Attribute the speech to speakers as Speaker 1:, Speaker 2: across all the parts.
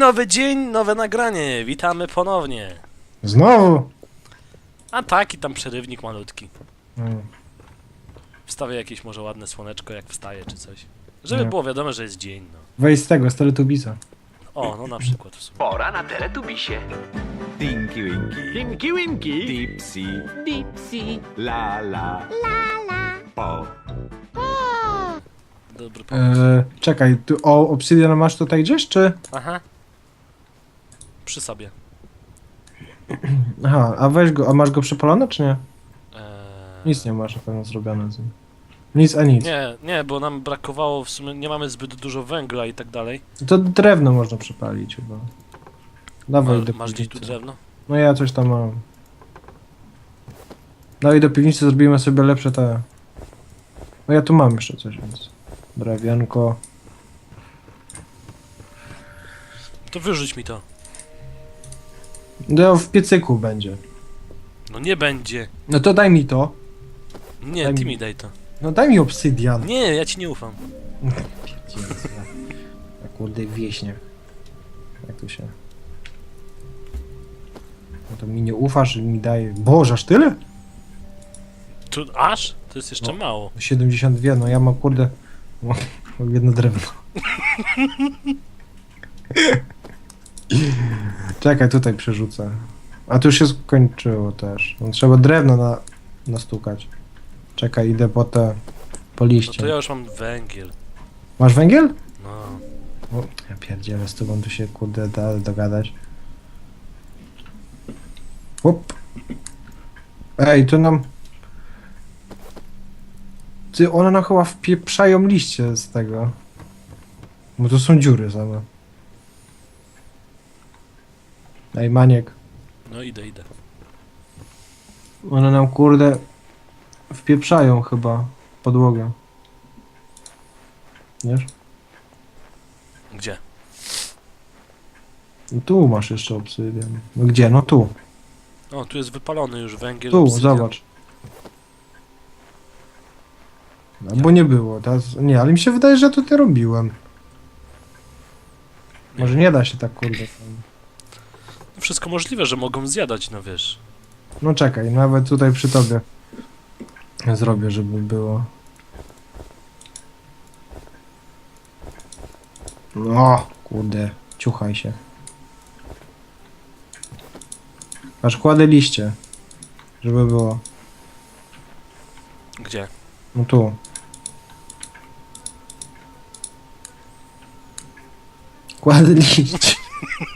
Speaker 1: nowy dzień, nowe nagranie. Witamy ponownie.
Speaker 2: Znowu?
Speaker 1: A taki tam przerywnik malutki.
Speaker 2: Mm.
Speaker 1: Wstawię jakieś może ładne słoneczko, jak wstaje czy coś. Żeby
Speaker 2: Nie.
Speaker 1: było wiadomo, że jest dzień, no.
Speaker 2: Wejdź z tego, z Teletubbiesa.
Speaker 1: O, no na przykład w sumie.
Speaker 3: Pora na Teletubisie. Tinky Winky. Tinky Winky. Dipsy. Dipsy. La la. La la. Po.
Speaker 1: Dobry pomysł.
Speaker 2: E, czekaj, tu, o Obsidian masz tutaj gdzieś, czy?
Speaker 1: Aha. Przy sobie.
Speaker 2: Aha, a weź go, a masz go przepalony, czy nie?
Speaker 1: Eee...
Speaker 2: Nic nie masz na pewno zrobione z nim. Nic, a nic.
Speaker 1: Nie, nie, bo nam brakowało w sumie, nie mamy zbyt dużo węgla i tak dalej.
Speaker 2: To drewno można przepalić chyba. Dawaj
Speaker 1: Ma,
Speaker 2: do
Speaker 1: masz gdzieś tu drewno?
Speaker 2: No ja coś tam mam. Dawaj do piwnicy, zrobimy sobie lepsze te... No ja tu mam jeszcze coś, więc... Drewianko.
Speaker 1: To wyrzuć mi to.
Speaker 2: No w piecyku będzie.
Speaker 1: No nie będzie.
Speaker 2: No to daj mi to.
Speaker 1: Nie,
Speaker 2: Daj
Speaker 1: ty
Speaker 2: mi-
Speaker 1: mi daj to.
Speaker 2: No daj mi obsydian.
Speaker 1: Nie, ja ci nie ufam.
Speaker 2: Ja, ja kurde wieśnie. Jak to się... No to mi nie ufasz i mi daje... Boże, aż tyle?
Speaker 1: Tu aż? To jest jeszcze
Speaker 2: No.
Speaker 1: mało.
Speaker 2: 72, no ja mam kurde... Mam jedno drewno. Czekaj, tutaj przerzucę. A tu już się skończyło też. No, trzeba drewno na, nastukać. Czekaj, idę po te... Po
Speaker 1: No
Speaker 2: liście.
Speaker 1: to ja już mam węgiel.
Speaker 2: Masz węgiel?
Speaker 1: No.
Speaker 2: O, ja pierdzielę, z tobą tu się kurde da dogadać. Hop. Ej, to nam... Ty, one nam chyba wpieprzają liście z tego. Bo to są dziury same. Ej, Maniek.
Speaker 1: No idę, idę.
Speaker 2: One nam kurde wpieprzają chyba podłogę. Wiesz?
Speaker 1: Gdzie?
Speaker 2: No tu masz jeszcze obsydian. No gdzie? No tu.
Speaker 1: O, tu jest wypalony już węgiel.
Speaker 2: Tu,
Speaker 1: obsydian.
Speaker 2: zobacz. No, bo nie było. Teraz, nie, ale mi się wydaje, że to ty robiłem.
Speaker 1: Nie.
Speaker 2: Może nie da się tak kurde.
Speaker 1: Wszystko możliwe, że mogą zjadać, no wiesz.
Speaker 2: No czekaj, nawet tutaj przy tobie zrobię, żeby było. No, kurde, ciuchaj się. Aż kładę liście, żeby było.
Speaker 1: Gdzie?
Speaker 2: No tu. Kładę liście.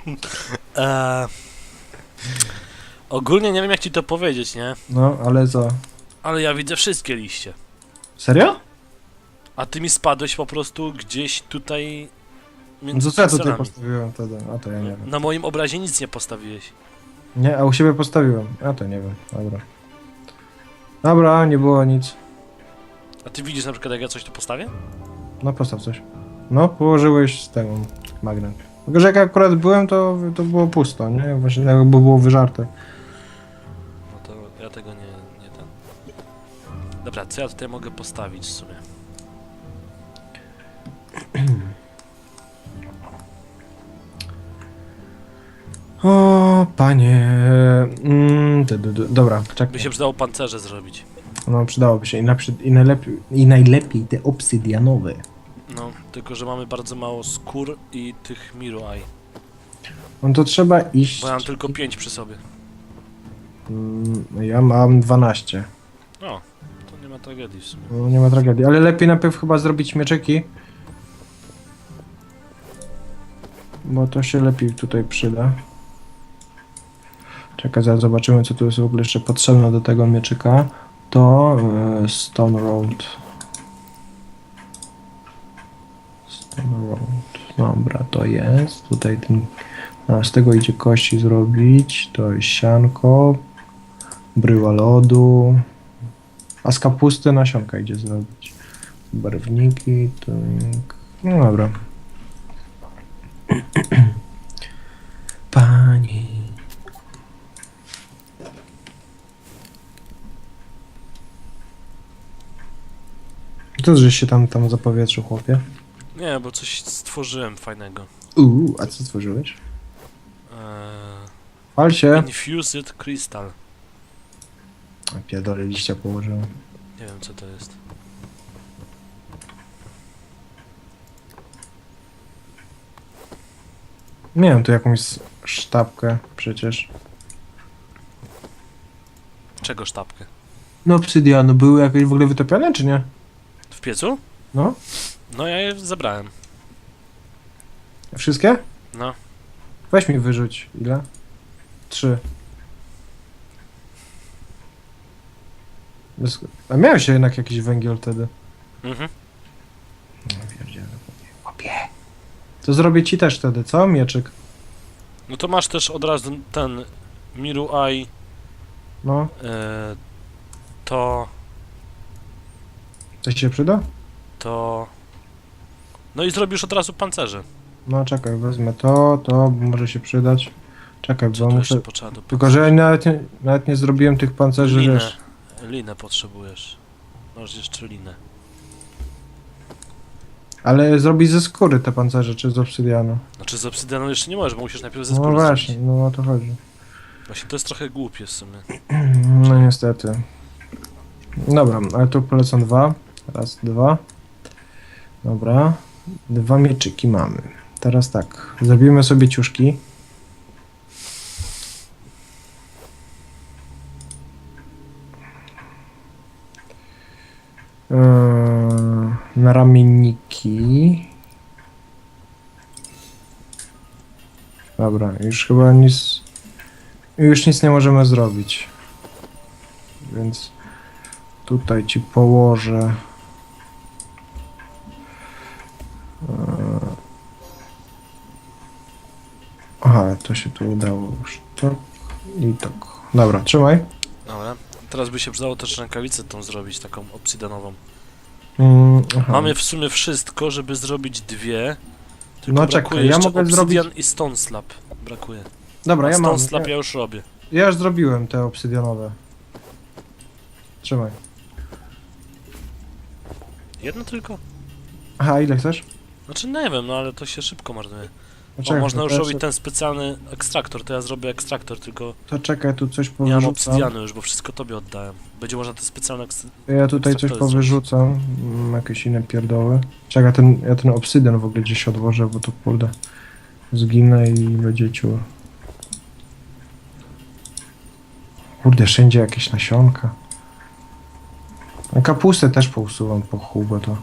Speaker 1: Eee... Ogólnie nie wiem jak ci to powiedzieć, nie?
Speaker 2: No, ale co?
Speaker 1: Ale ja widzę wszystkie liście.
Speaker 2: Serio?
Speaker 1: A ty mi spadłeś po prostu gdzieś tutaj
Speaker 2: No
Speaker 1: między
Speaker 2: to co ja tutaj postawiłem wtedy? A to ja nie wiem.
Speaker 1: Na moim obrazie nic nie postawiłeś.
Speaker 2: Nie, a u siebie postawiłem. A to nie wiem. Dobra. Dobra, nie było nic.
Speaker 1: A ty widzisz na przykład jak ja coś tu postawię?
Speaker 2: No postaw coś. No, położyłeś z tego magnet. Tylko, że jak akurat byłem, to, to było pusto, nie? Właśnie jakby było wyżarte.
Speaker 1: No to ja tego nie, nie ten. Dobra, co ja tutaj mogę postawić w sumie?
Speaker 2: O, panie. Mm, ty, ty, ty. Dobra,
Speaker 1: By
Speaker 2: czekaj.
Speaker 1: się przydało pancerze zrobić.
Speaker 2: No, przydałoby się. I, naprzy- i, najlepiej, I najlepiej te obsydianowe.
Speaker 1: No, tylko że mamy bardzo mało skór i tych miruaj.
Speaker 2: No to trzeba iść.
Speaker 1: Bo ja mam tylko 5 przy sobie.
Speaker 2: Mm, ja mam 12.
Speaker 1: O, to nie ma tragedii w sumie.
Speaker 2: No, nie ma tragedii, ale lepiej najpierw chyba zrobić mieczyki. Bo to się lepiej tutaj przyda. Czekaj, zaraz zobaczymy co tu jest w ogóle jeszcze potrzebne do tego mieczyka. To e, Stone Road. Stone Road. Dobra, to jest. Tutaj ten... A, z tego idzie kości zrobić. To jest sianko. Bryła lodu. A z kapusty nasionka idzie zrobić. Barwniki, tak. No dobra. Pani. To, żeś się tam, tam zapowietrzył, chłopie.
Speaker 1: Nie, bo coś stworzyłem fajnego.
Speaker 2: Uuu, a co stworzyłeś?
Speaker 1: Eee,
Speaker 2: Pal się.
Speaker 1: Infused Crystal.
Speaker 2: A Pierdolę, liścia położyłem.
Speaker 1: Nie wiem co to jest.
Speaker 2: Miałem tu jakąś sztabkę przecież.
Speaker 1: Czego sztabkę?
Speaker 2: No obsydianu, były jakieś w ogóle wytopione, czy nie?
Speaker 1: W piecu?
Speaker 2: No.
Speaker 1: No ja je zebrałem.
Speaker 2: Wszystkie?
Speaker 1: No.
Speaker 2: Weź mi wyrzuć. Ile? Trzy. Bez... A miałeś jednak jakiś węgiel wtedy.
Speaker 1: Mhm.
Speaker 2: Łapie. To zrobię ci też wtedy, co? Mieczyk.
Speaker 1: No to masz też od razu ten Miru Eye,
Speaker 2: No,
Speaker 1: e, to,
Speaker 2: coś się przyda?
Speaker 1: to... No i zrobisz od razu pancerze.
Speaker 2: No czekaj, wezmę to, to może się przydać. Czekaj,
Speaker 1: Co
Speaker 2: bo muszę...
Speaker 1: jeszcze potrzeba do
Speaker 2: Tylko, że ja nawet nie, nawet nie zrobiłem tych pancerzy,
Speaker 1: Linę.
Speaker 2: wiesz.
Speaker 1: Linę potrzebujesz. Masz jeszcze linę.
Speaker 2: Ale zrobić ze skóry te pancerze, czy z obsydianu.
Speaker 1: Znaczy z obsydianu jeszcze nie możesz, bo musisz najpierw ze
Speaker 2: No
Speaker 1: skóry
Speaker 2: właśnie,
Speaker 1: zrobić.
Speaker 2: no o to chodzi.
Speaker 1: Właśnie to jest trochę głupie w sumie.
Speaker 2: No niestety. Dobra, ale tu polecam dwa. Raz, dwa. Dobra. Dwa mieczyki mamy. Teraz tak. Zrobimy sobie ciuszki. Eee, na ramienniki. Dobra, już chyba nic. Już nic nie możemy zrobić. Więc tutaj ci położę. Aha, to się tu udało już. Tak i tak. Dobra, trzymaj.
Speaker 1: Dobra. Teraz by się przydało też rękawicę tą zrobić, taką obsydianową.
Speaker 2: Mm, aha.
Speaker 1: Mamy w sumie wszystko, żeby zrobić dwie. Tylko
Speaker 2: No
Speaker 1: brakuje
Speaker 2: czekaj, ja
Speaker 1: jeszcze
Speaker 2: mogę
Speaker 1: obsydian
Speaker 2: zrobić-
Speaker 1: i stone slab. Brakuje.
Speaker 2: Dobra, ja mam.
Speaker 1: stone slab
Speaker 2: Ja,
Speaker 1: ja już robię.
Speaker 2: ja już zrobiłem te obsydianowe. Trzymaj.
Speaker 1: Jedno tylko?
Speaker 2: Aha, ile chcesz?
Speaker 1: Znaczy nie wiem, no ale to się szybko marnuje. O,
Speaker 2: Poczekaj,
Speaker 1: można
Speaker 2: to
Speaker 1: już
Speaker 2: ja
Speaker 1: robić ten specjalny ekstraktor, to ja zrobię ekstraktor, tylko
Speaker 2: To czekaj, tu coś
Speaker 1: nie mam
Speaker 2: powyrzucam.
Speaker 1: obsydianu już, bo wszystko tobie oddałem. Będzie można te specjalne ekst...
Speaker 2: Ja tutaj coś powyrzucam. Mm, jakieś inne pierdoły. Czekaj, ten, ja ten obsydian w ogóle gdzieś odłożę, bo to kurde zginę i będzie ciur. Kurde, wszędzie jakieś nasionka. A Kapustę też pousuwam po chuj, bo to...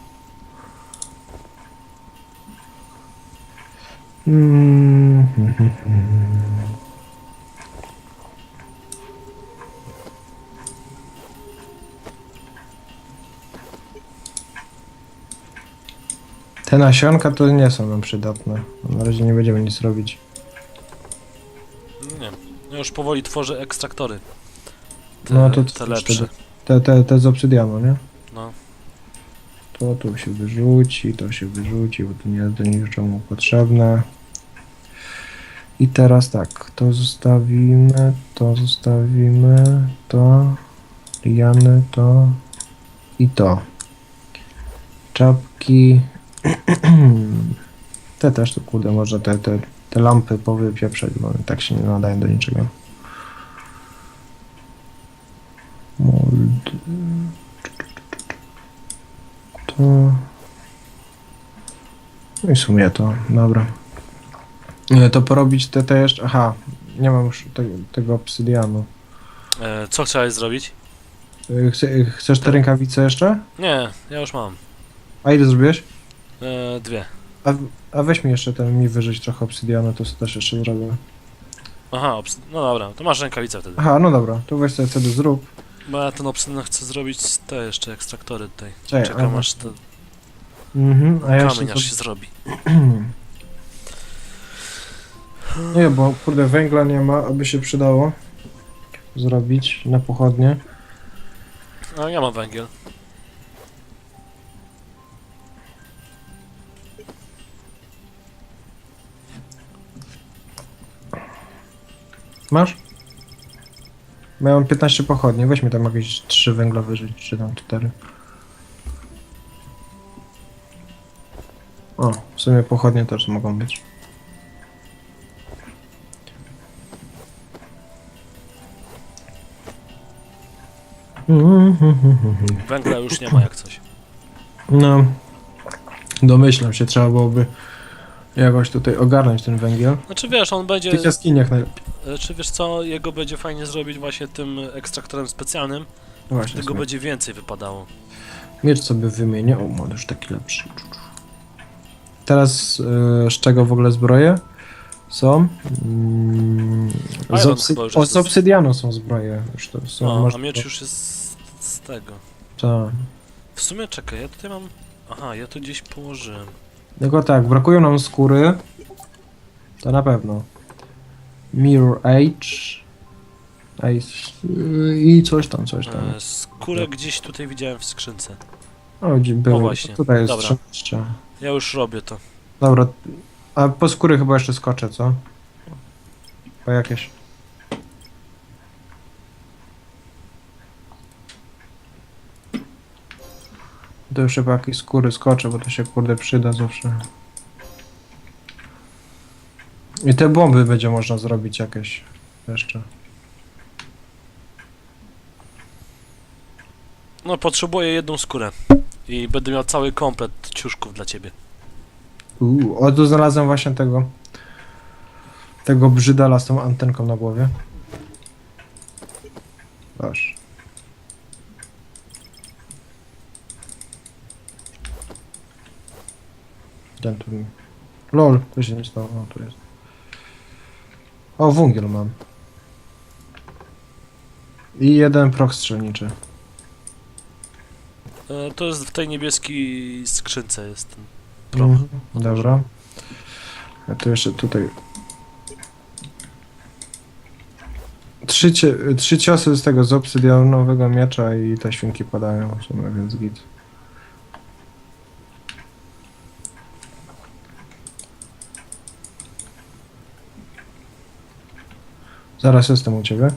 Speaker 2: Te nasionka to nie są nam przydatne. Na razie nie będziemy nic robić.
Speaker 1: Nie. Ja już powoli tworzę ekstraktory. Te,
Speaker 2: No to
Speaker 1: te lepsze.
Speaker 2: Te, te, te z obsydianu, nie?
Speaker 1: No.
Speaker 2: To tu się wyrzuci, to się wyrzuci, bo to nie jest do niczemu potrzebne. I teraz tak, to zostawimy, to zostawimy, to, liany, to i to. Czapki. Te też, to kurde, można te, te, te lampy powypieprzeć, bo tak się nie nadają do niczego. Mold. To... No i w sumie to, dobra. Nie, to porobić te, te jeszcze... Aha, nie mam już te, tego obsydianu.
Speaker 1: E, co chciałeś zrobić?
Speaker 2: Y, Chce, y, chcesz te rękawice jeszcze?
Speaker 1: Nie, ja już mam.
Speaker 2: A ile zrobiłeś?
Speaker 1: E, dwie.
Speaker 2: A, a weź mi jeszcze ten, mi wyżyć trochę obsydianu, to też jeszcze zrobię.
Speaker 1: Aha, obsy... no dobra, to masz rękawicę wtedy.
Speaker 2: Aha, no dobra, to weź sobie wtedy zrób.
Speaker 1: Bo ja ten obsydian chcę zrobić te jeszcze ekstraktory tutaj.
Speaker 2: Czekaj,
Speaker 1: Czekam
Speaker 2: a-
Speaker 1: aż ten
Speaker 2: Mhm, a ja jeszcze...
Speaker 1: kamień aż się zrobi.
Speaker 2: Nie, bo kurde węgla nie ma, aby się przydało zrobić na pochodnie.
Speaker 1: A ja mam węgiel.
Speaker 2: Masz? Bo Ja mam 15 pochodni, weź mi tam jakieś 3 węgla wyżyć, czy tam 4. O, w sumie pochodnie też mogą być.
Speaker 1: Węgla już nie ma jak coś.
Speaker 2: No, domyślam się, trzeba byłoby jakoś tutaj ogarnąć ten węgiel.
Speaker 1: Znaczy wiesz, on
Speaker 2: W
Speaker 1: będzie...
Speaker 2: tych jaskiniach najlepiej.
Speaker 1: e, Czy wiesz co, jego będzie fajnie zrobić właśnie tym ekstraktorem specjalnym,
Speaker 2: No Właśnie,
Speaker 1: tego będzie więcej wypadało.
Speaker 2: Miecz sobie wymienię. O, może już taki lepszy. Teraz e, z czego w ogóle zbroje są? Mm, z,
Speaker 1: Iron
Speaker 2: obsy-
Speaker 1: chyba już
Speaker 2: o,
Speaker 1: jest-
Speaker 2: z obsydianu są zbroje. Już to są,
Speaker 1: No, a miecz już jest tego.
Speaker 2: Tak.
Speaker 1: W sumie czekaj, ja tutaj mam... Aha, ja to gdzieś położyłem.
Speaker 2: Tylko tak, brakują nam skóry. To na pewno. Mirror Age. Age. I coś tam, coś tam.
Speaker 1: E, skórę gdzieś tutaj widziałem w skrzynce.
Speaker 2: O, gdzie było.
Speaker 1: właśnie.
Speaker 2: Tutaj jest
Speaker 1: Dobra.
Speaker 2: 13.
Speaker 1: Ja już robię to.
Speaker 2: Dobra. A po skóry chyba jeszcze skoczę, co? Po jakieś. To już chyba jakieś skóry skoczę, bo to się kurde przyda zawsze. I te bomby będzie można zrobić jakieś jeszcze.
Speaker 1: No, potrzebuję jedną skórę. I będę miał cały komplet ciuszków dla ciebie.
Speaker 2: Uuu, o tu znalazłem właśnie tego. Tego brzydala z tą antenką na głowie. Proszę. Ten tu. Lol, to się nie stało. O, tu jest. O, węgiel mam. I jeden prok strzelniczy.
Speaker 1: E, to jest w tej niebieskiej skrzynce jest ten proch.
Speaker 2: Mhm, Dobra. A tu jeszcze tutaj. Trzy, cie, trzy ciosy z tego z obsydianowego miecza i te świnki padają w sumie, więc git. Zaraz jestem u ciebie.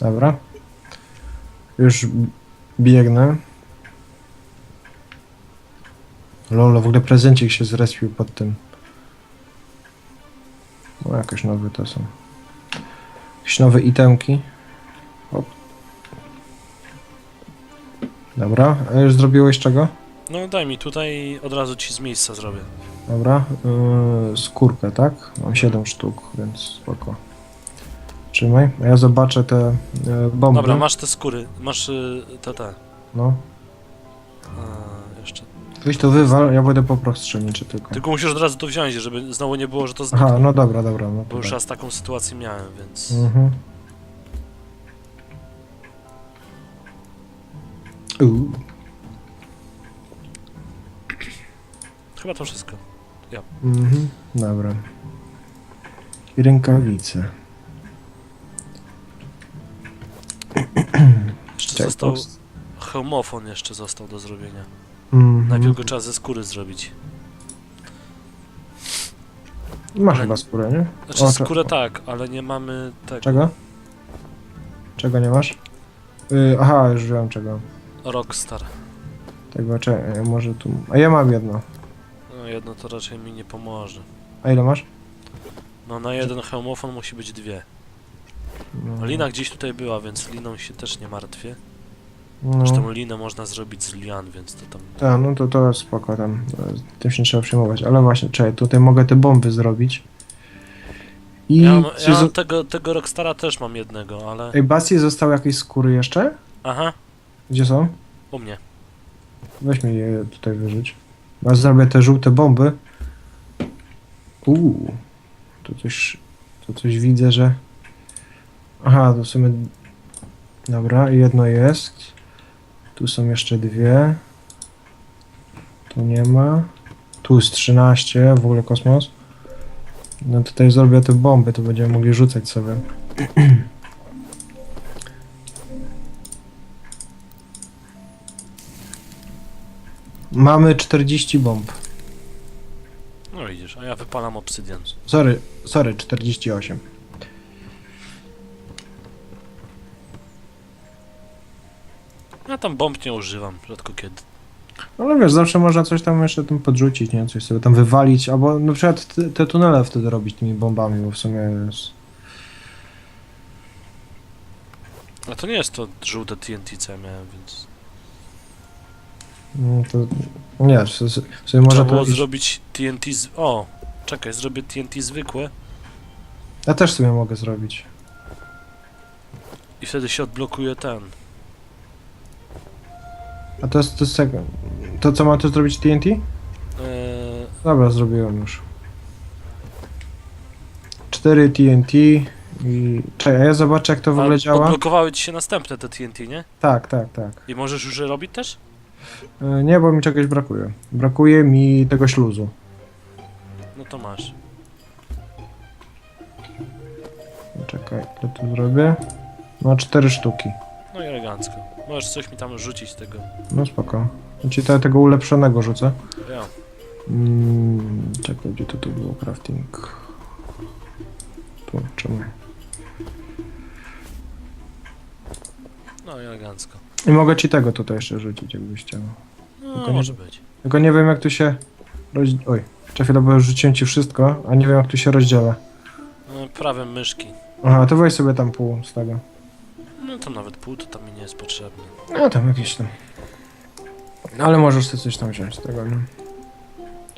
Speaker 2: Dobra. Już biegnę. Lolo, w ogóle prezencik się zrespił pod tym. O, jakoś nowe to są. Jakieś nowe itemki. Hop. Dobra, a już zrobiłeś czego?
Speaker 1: No daj mi tutaj od razu ci z miejsca zrobię.
Speaker 2: Dobra, yy, skórkę, tak? Mam 7 sztuk, więc spoko. Trzymaj, a ja zobaczę te yy, bomby.
Speaker 1: Dobra, masz te skóry, masz y, te te.
Speaker 2: No.
Speaker 1: A, jeszcze.
Speaker 2: Weź to wywal, ja będę po prostu strzelniczy tylko.
Speaker 1: Tylko musisz od razu to wziąć, żeby znowu nie było, że to zniknie.
Speaker 2: Aha, no dobra, dobra. No
Speaker 1: Bo już
Speaker 2: dobra.
Speaker 1: raz taką sytuację miałem, więc.
Speaker 2: Mhm. Uuu.
Speaker 1: Chyba to wszystko.
Speaker 2: Mhm. Dobra. I rękawice.
Speaker 1: Jeszcze
Speaker 2: Czekaj,
Speaker 1: został.
Speaker 2: post-
Speaker 1: Hełmofon jeszcze został do zrobienia.
Speaker 2: Mhm.
Speaker 1: Najpierw go trzeba ze skóry zrobić.
Speaker 2: Masz chyba skórę, nie?
Speaker 1: Znaczy
Speaker 2: O, cze-
Speaker 1: skórę tak, ale nie mamy tego.
Speaker 2: Czego? Czego nie masz? Yy, aha, już wiem czego.
Speaker 1: Rockstar.
Speaker 2: Tego, cze- może tu... A ja mam jedno.
Speaker 1: No jedno to raczej mi nie pomoże.
Speaker 2: A ile masz?
Speaker 1: No na jeden hełmofon musi być dwie.
Speaker 2: No.
Speaker 1: Lina gdzieś tutaj była, więc liną się też nie martwię.
Speaker 2: No.
Speaker 1: Zresztą linę można zrobić z lian, więc to tam...
Speaker 2: Tak, no to to spoko tam. e, Tym się nie trzeba przejmować. Ale właśnie, czekaj, tutaj mogę te bomby zrobić. I...
Speaker 1: Ja, mam, ja mam tego, tego Rockstara też mam jednego, ale...
Speaker 2: Ej, Basji zostały jakieś skóry jeszcze?
Speaker 1: Aha,
Speaker 2: Gdzie są?
Speaker 1: u mnie.
Speaker 2: Weź mi je tutaj wyrzuć. Zrobię te żółte bomby. Uuu. Tu coś... Tu coś widzę, że... Aha, to w sumie... Dobra, jedno jest. Tu są jeszcze dwie. Tu nie ma. Tu jest 13, w ogóle kosmos. No tutaj zrobię te bomby, to będziemy mogli rzucać sobie. Mamy 40 bomb.
Speaker 1: No widzisz, a ja wypalam obsydian.
Speaker 2: Sorry, sorry, 48.
Speaker 1: Ja tam bomb nie używam, rzadko kiedy.
Speaker 2: Ale wiesz, zawsze można coś tam jeszcze tym podrzucić, nie? Coś sobie tam wywalić, albo na przykład te, te tunele wtedy robić tymi bombami, bo w sumie jest...
Speaker 1: A to nie jest to żółte TNT, co ja miałem, więc...
Speaker 2: No to... Nie, w w sumie można
Speaker 1: Można było zrobić TNT z... O! Czekaj, zrobię TNT zwykłe
Speaker 2: Ja też sobie mogę zrobić.
Speaker 1: i wtedy się odblokuje ten.
Speaker 2: A to jest, to jest tego... To co mam tu zrobić TNT?
Speaker 1: Eee,
Speaker 2: Dobra, zrobiłem już. 4 TNT i... Czekaj, a ja zobaczę jak to w
Speaker 1: a
Speaker 2: ogóle działa.
Speaker 1: odblokowały ci się następne te TNT, nie?
Speaker 2: Tak, tak, tak.
Speaker 1: I możesz już je robić też?
Speaker 2: E, Nie, bo mi czegoś brakuje. Brakuje mi tego śluzu.
Speaker 1: No to masz.
Speaker 2: Czekaj, to tu zrobię. No, cztery sztuki.
Speaker 1: No i elegancko. Możesz coś mi tam rzucić z tego.
Speaker 2: No spoko. Ci te, tego ulepszonego rzucę.
Speaker 1: Ja.
Speaker 2: Mm, czekaj, gdzie to tu było crafting? Tu, czemu?
Speaker 1: No i elegancko.
Speaker 2: I mogę ci tego tutaj jeszcze rzucić, jakbyś chciał.
Speaker 1: No,
Speaker 2: Tylko nie-
Speaker 1: może być.
Speaker 2: Tylko nie wiem jak tu się... Roz... Oj, czekaj chwilę, bo już rzuciłem ci wszystko, a nie wiem jak tu się rozdziela.
Speaker 1: No, prawem myszki.
Speaker 2: Aha, to weź sobie tam pół z tego.
Speaker 1: No to nawet pół to tam mi nie jest potrzebne.
Speaker 2: No tam jakieś tam. No, ale możesz sobie coś tam wziąć z tego, nie?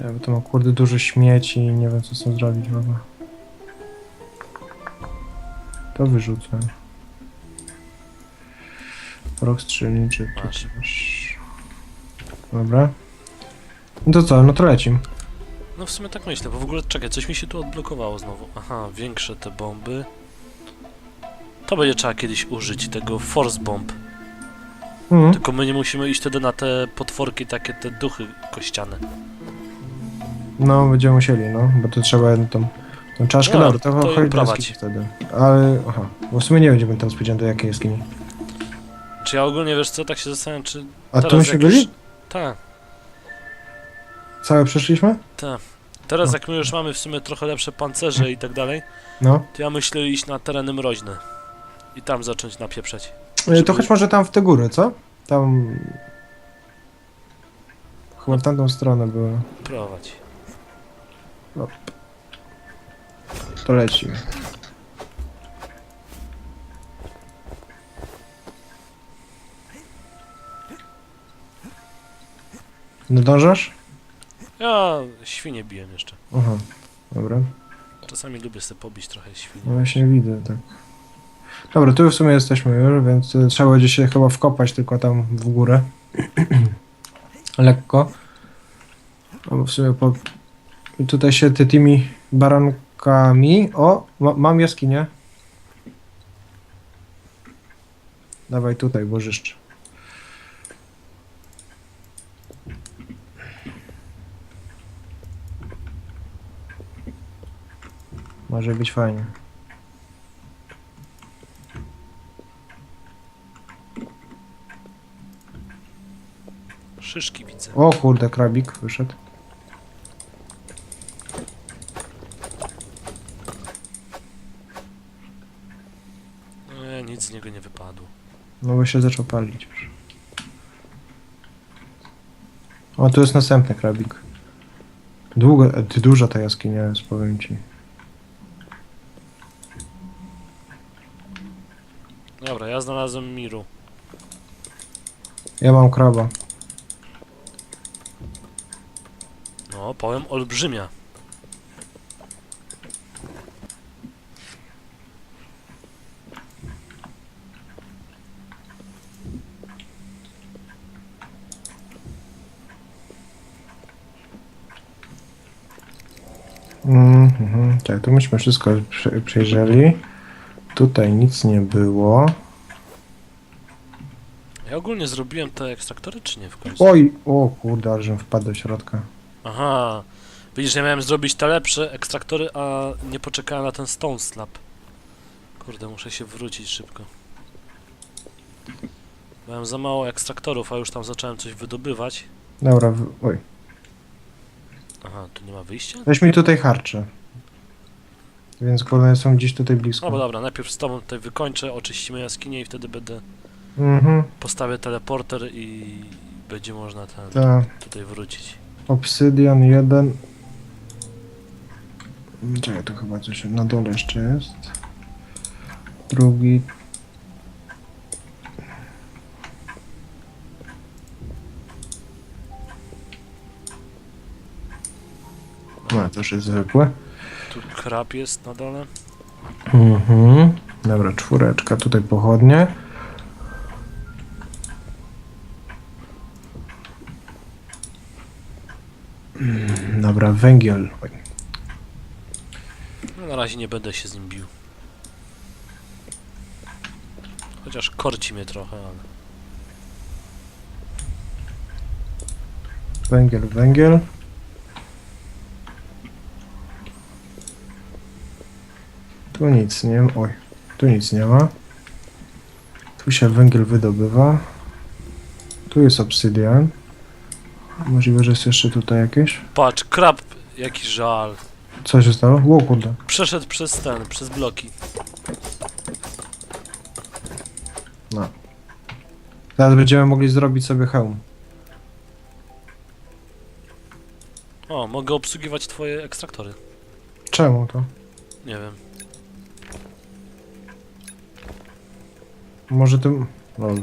Speaker 2: Ja bo to ma kurde dużo śmieci i nie wiem co z tym zrobić w ogóle. To wyrzucę. Rok strzelniczy. tu
Speaker 1: Masz.
Speaker 2: też. Dobra. No to co, no to lecim.
Speaker 1: No w sumie tak myślę, bo w ogóle czekaj, coś mi się tu odblokowało znowu. Aha, większe te bomby. To będzie trzeba kiedyś użyć tego force bomb.
Speaker 2: Mhm.
Speaker 1: Tylko my nie musimy iść wtedy na te potworki, takie te duchy kościane.
Speaker 2: No, będziemy musieli, no, bo to trzeba jedną tą, tą czaszkę.
Speaker 1: No,
Speaker 2: Dobra, to,
Speaker 1: to
Speaker 2: do
Speaker 1: prowadź.
Speaker 2: jaskini wtedy. Ale, aha, bo w sumie nie będziemy teraz powiedzieć do jakiej jaskini.
Speaker 1: Czy ja ogólnie wiesz co, tak się zastanawiam, czy.
Speaker 2: A
Speaker 1: teraz
Speaker 2: tu myśmy
Speaker 1: jak
Speaker 2: byli?
Speaker 1: Tak,
Speaker 2: Całe przeszliśmy?
Speaker 1: tak. Teraz
Speaker 2: No.
Speaker 1: jak my już mamy w sumie trochę lepsze pancerze i tak dalej,
Speaker 2: No.
Speaker 1: to ja myślę iść na tereny mroźne. I tam zacząć napieprzeć.
Speaker 2: E, To chodź może tam w te góry, co? Tam... Chyba w tamtą stronę były.
Speaker 1: Prowadź.
Speaker 2: To lecimy. No dążasz?
Speaker 1: Ja świnie biję jeszcze.
Speaker 2: Aha, dobra.
Speaker 1: Czasami lubię sobie pobić trochę świnie.
Speaker 2: No właśnie widzę, tak. Dobra, tu w sumie jesteśmy już, więc y, trzeba będzie się chyba wkopać tylko tam w górę. Lekko. Albo w sumie po... i Tutaj się ty tymi barankami... O, ma, mam jaskinię. Dawaj tutaj, bożyszcz. Może być fajnie.
Speaker 1: Szyszki widzę.
Speaker 2: O kurde, krabik wyszedł.
Speaker 1: Nie, nic z niego nie wypadło.
Speaker 2: No bo się zaczął palić już. O, tu jest następny krabik. Długo, duża ta jaskinia jest, powiem ci.
Speaker 1: Dobra, ja znalazłem Miru.
Speaker 2: Ja mam kraba.
Speaker 1: No, powiem olbrzymia.
Speaker 2: Mhm, tak, tu myśmy wszystko prze, przejrzeli. Tutaj nic nie było.
Speaker 1: Ja ogólnie zrobiłem te ekstraktory, czy nie w końcu?
Speaker 2: Oj, o kurde, żem wpadł do środka.
Speaker 1: Aha. Widzisz, ja miałem zrobić te lepsze ekstraktory, a nie poczekałem na ten stone slab. Kurde, muszę się wrócić szybko. Miałem za mało ekstraktorów, a już tam zacząłem coś wydobywać.
Speaker 2: Dobra, w, oj.
Speaker 1: Aha, tu nie ma wyjścia?
Speaker 2: Weź mi tutaj harcze. Więc one są gdzieś tutaj
Speaker 1: No bo
Speaker 2: blisko.
Speaker 1: dobra, najpierw z tobą tutaj wykończę, oczyścimy jaskinię i wtedy będę
Speaker 2: Mhm.
Speaker 1: postawię teleporter i będzie można ten,
Speaker 2: Ta
Speaker 1: tutaj wrócić.
Speaker 2: obsydian jeden. Czekaj, to chyba coś na dole jeszcze jest. Drugi. No, to już jest zwykłe.
Speaker 1: Tu krab jest na dole.
Speaker 2: Mhm. Dobra, czwóreczka, tutaj pochodnie. Mm, Dobra, węgiel.
Speaker 1: No, na razie nie będę się z nim bił. Chociaż korci mnie trochę, ale...
Speaker 2: Węgiel, węgiel. Tu nic nie ma. Oj, tu nic nie ma. Tu się węgiel wydobywa. Tu jest obsydian. Możliwe, że jest jeszcze tutaj jakieś.
Speaker 1: Patrz, krab! Jaki żal.
Speaker 2: Co się stało? O kurde.
Speaker 1: Przeszedł przez ten, przez bloki.
Speaker 2: No. Teraz będziemy mogli zrobić sobie hełm.
Speaker 1: O, mogę obsługiwać twoje ekstraktory.
Speaker 2: Czemu to?
Speaker 1: Nie wiem.
Speaker 2: Może tym... Lol.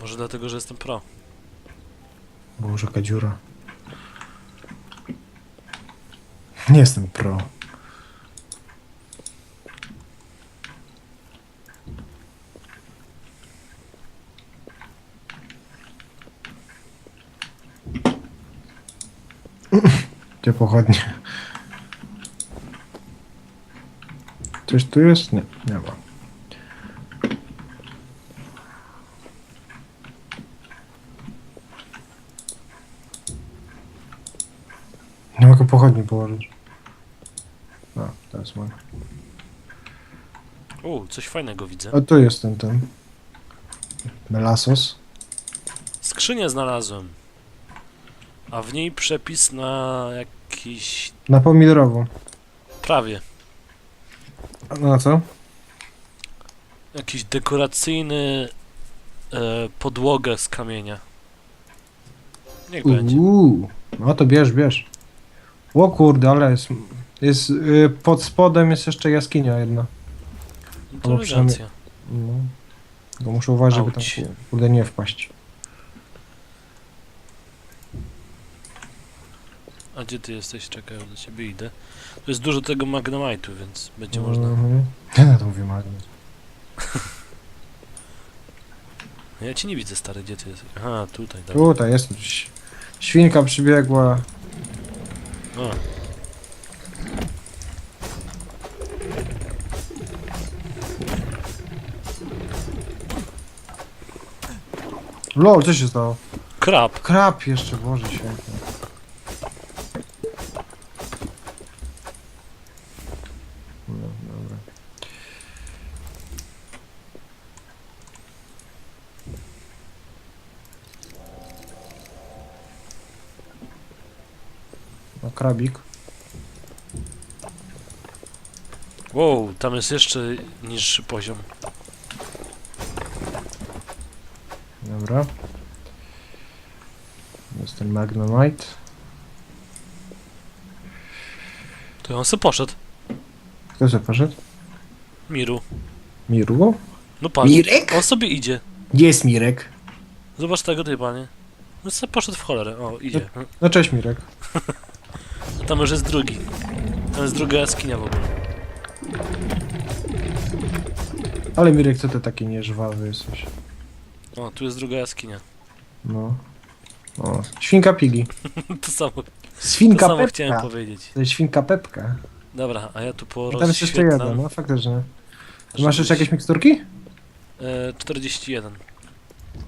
Speaker 1: Może dlatego, że jestem pro.
Speaker 2: Jaka dziura. Nie jestem pro. Gdzie pochodnie? Coś tu jest? Nie, nie ma. Położyć. A, teraz mogę.
Speaker 1: U, coś fajnego widzę.
Speaker 2: A tu jest ten, ten. Melasos.
Speaker 1: Skrzynię znalazłem. A w niej przepis na jakiś...
Speaker 2: Na pomidorową.
Speaker 1: prawie.
Speaker 2: A na co?
Speaker 1: Jakiś dekoracyjny e, podłogę z kamienia. Niech będzie.
Speaker 2: Uuu. No to bierz, bierz. O kurde, ale jest... jest y, pod spodem jest jeszcze jaskinia jedna. Albo
Speaker 1: to
Speaker 2: przynajmniej-. No. Tylko muszę uważać, żeby tam
Speaker 1: Auć.
Speaker 2: kurde nie wpaść.
Speaker 1: A gdzie ty jesteś? Czekaj, do ciebie idę. Tu jest dużo tego magnemite'u, więc będzie można...
Speaker 2: Mhm. Ja to mówię magnes.
Speaker 1: Ja cię nie widzę, stary, gdzie ty jesteś? Aha, tutaj, dobra.
Speaker 2: Tutaj jest. Świnka przybiegła.
Speaker 1: O,
Speaker 2: Lol, co się stało?
Speaker 1: krab!
Speaker 2: Krab jeszcze, Boże święty. No, dobra. No, krabik.
Speaker 1: Wow, tam jest jeszcze niższy poziom.
Speaker 2: Dobra. Jest ten Magnemite.
Speaker 1: To on se poszedł.
Speaker 2: Kto sobie poszedł?
Speaker 1: Miru.
Speaker 2: Miru?
Speaker 1: No patrz,
Speaker 2: Mirek?
Speaker 1: on sobie idzie.
Speaker 2: Gdzie jest Mirek?
Speaker 1: Zobacz tego typa, nie? No se poszedł w cholerę. O, idzie.
Speaker 2: No cześć Mirek.
Speaker 1: Tam już jest drugi. Tam jest druga jaskinia w ogóle.
Speaker 2: Ale Mirek, co ty taki nieżwawy jesteś?
Speaker 1: O, tu jest druga jaskinia.
Speaker 2: No. O, świnka Pigi.
Speaker 1: to samo, to
Speaker 2: Świnka
Speaker 1: samo chciałem
Speaker 2: Pepka.
Speaker 1: powiedzieć.
Speaker 2: To jest świnka Pepka.
Speaker 1: Dobra, a ja tu po
Speaker 2: tam jest jeszcze jeden, no faktycznie. Ty masz jeszcze jakieś miksturki?
Speaker 1: E, 41.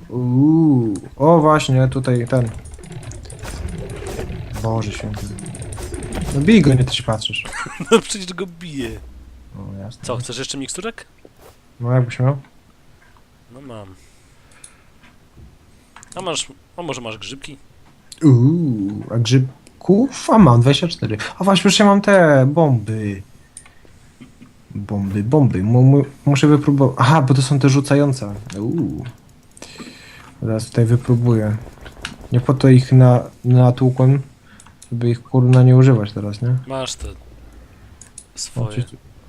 Speaker 2: Uuu. O właśnie, tutaj ten. Boże święty. No bij go, nie ty się patrzysz.
Speaker 1: No przecież go bije.
Speaker 2: O, jasne.
Speaker 1: Co, chcesz jeszcze miksturek?
Speaker 2: No jakbyś miał?
Speaker 1: No mam. A masz, a może masz grzybki?
Speaker 2: Uuu, a grzybków? A mam 24. A właśnie, przecież ja mam te bomby. Bomby, bomby. Mu, muszę wypróbować. Aha, bo to są te rzucające. Uuu. Zaraz tutaj wypróbuję. Nie po to ich na, natłukłem, żeby ich kurna nie używać teraz, nie?
Speaker 1: Masz te swoje.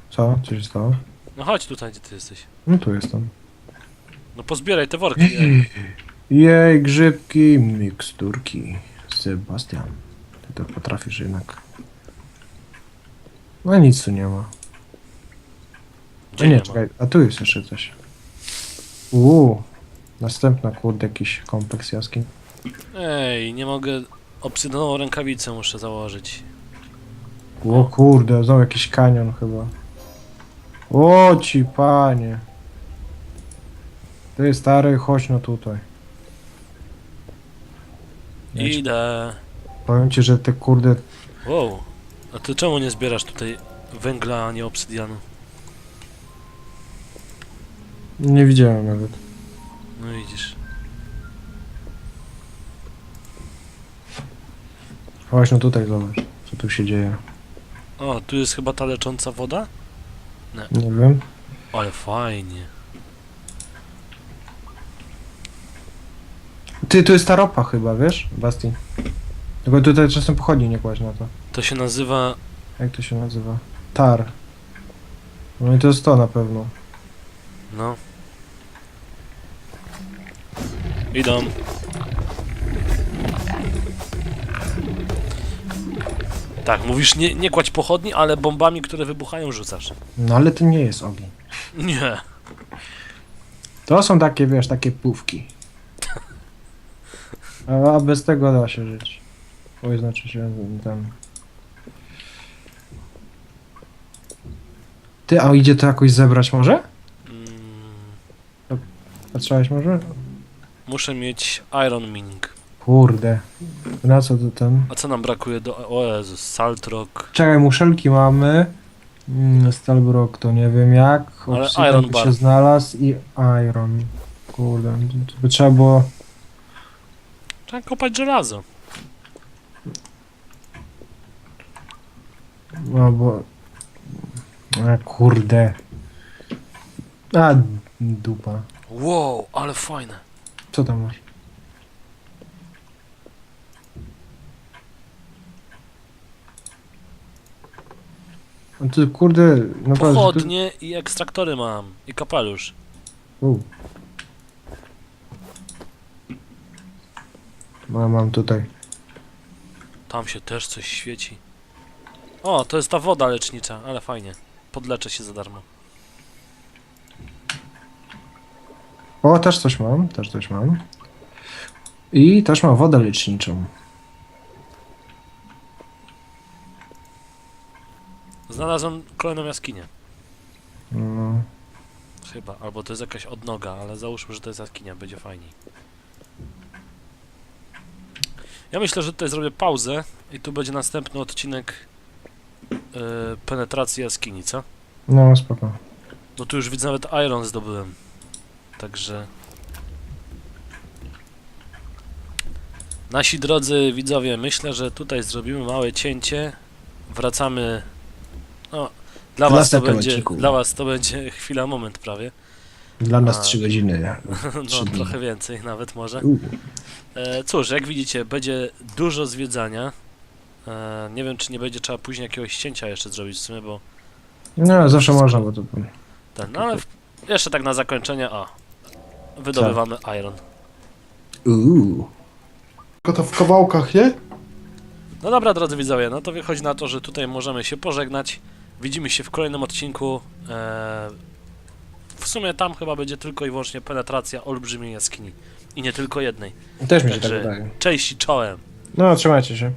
Speaker 2: Co? Co się stało?
Speaker 1: No chodź tutaj, gdzie ty jesteś.
Speaker 2: No tu jestem.
Speaker 1: No pozbieraj te worki. ej.
Speaker 2: Jej, grzybki, miksturki. Sebastian, ty to potrafisz jednak. No nic tu nie ma.
Speaker 1: Gdzie
Speaker 2: A nie,
Speaker 1: nie ma?
Speaker 2: czekaj, a tu jest jeszcze coś. Uuu, następna kurde jakiś kompleks jaskiń.
Speaker 1: Ej, nie mogę... Obsydianową rękawicę muszę założyć.
Speaker 2: O kurde, znowu jakiś kanion chyba. O ci panie. Ty stary, chodź no tutaj. Ja ci
Speaker 1: Idę.
Speaker 2: powiem ci, że te kurde
Speaker 1: Wow. A ty czemu nie zbierasz tutaj węgla, a nie obsydianu?
Speaker 2: nie widziałem nawet.
Speaker 1: No widzisz.
Speaker 2: No tutaj zobacz, co tu się dzieje.
Speaker 1: O, tu jest chyba ta lecząca woda?
Speaker 2: Nie wiem.
Speaker 1: Ale fajnie.
Speaker 2: Ty, tu jest ta ropa chyba, wiesz, Basti? Tylko tutaj czasem pochodni nie kłaść na to.
Speaker 1: To się nazywa...
Speaker 2: Jak to się nazywa? Tar. No i to jest to na pewno.
Speaker 1: No. Idą. Tak, mówisz nie, nie kładź pochodni, ale bombami, które wybuchają rzucasz.
Speaker 2: No ale to nie jest ogień.
Speaker 1: Nie.
Speaker 2: To są takie, wiesz, takie pówki. A, bez tego da się żyć. Oj, znaczy się ten... Ty, a idzie to jakoś zebrać może?
Speaker 1: Mm,
Speaker 2: Patrzałeś może?
Speaker 1: muszę mieć Iron Mining.
Speaker 2: Kurde. Na co to ten?
Speaker 1: A co nam brakuje do... O Jezus, Salt Rock.
Speaker 2: Czekaj, muszelki mamy. Mm, Stalbrook to nie wiem jak.
Speaker 1: Ale Iron
Speaker 2: tu
Speaker 1: Bar.
Speaker 2: się znalazł i Iron. Kurde, to by trzeba było...
Speaker 1: Trzeba kopać żelazo.
Speaker 2: No bo... A kurde. A dupa.
Speaker 1: Wow, ale fajne.
Speaker 2: Co tam masz? No ty kurde, naprawdę.
Speaker 1: Pochodnie i ekstraktory mam. I kapelusz.
Speaker 2: Tu... U. No, mam tutaj.
Speaker 1: Tam się też coś świeci. O, to jest ta woda lecznicza, ale fajnie. Podleczę się za darmo.
Speaker 2: O, też coś mam, też coś mam. I też mam wodę leczniczą.
Speaker 1: Znalazłem kolejną jaskinię.
Speaker 2: No.
Speaker 1: Chyba, albo to jest jakaś odnoga, ale załóżmy, że to jest jaskinia, będzie fajniej. Ja myślę, że tutaj zrobię pauzę i tu będzie następny odcinek yy, penetracji jaskini, co?
Speaker 2: No, spoko.
Speaker 1: No tu już widzę, nawet iron zdobyłem. Także... Nasi drodzy widzowie, myślę, że tutaj zrobimy małe cięcie. Wracamy... No, dla
Speaker 2: W
Speaker 1: was to będzie, dla was to będzie chwila, moment prawie.
Speaker 2: Dla nas
Speaker 1: A.
Speaker 2: 3 godziny.
Speaker 1: No,
Speaker 2: Trzy dni.
Speaker 1: trochę więcej nawet może.
Speaker 2: U.
Speaker 1: E, cóż, jak widzicie, będzie dużo zwiedzania. E, nie wiem, czy nie będzie trzeba później jakiegoś cięcia jeszcze zrobić w sumie, bo
Speaker 2: No, zawsze można, bo to...
Speaker 1: ten, no ale w, jeszcze tak na zakończenie, o, wydobywamy iron.
Speaker 2: Uuu. Tylko to w kawałkach, nie?
Speaker 1: No dobra, drodzy widzowie, no to wychodzi na to, że tutaj możemy się pożegnać. Widzimy się w kolejnym odcinku. E, w sumie tam chyba będzie tylko i wyłącznie penetracja olbrzymiej jaskini. I nie tylko jednej.
Speaker 2: Też mi się tak
Speaker 1: Także
Speaker 2: wydaje.
Speaker 1: cześć i czołem.
Speaker 2: No, trzymajcie się.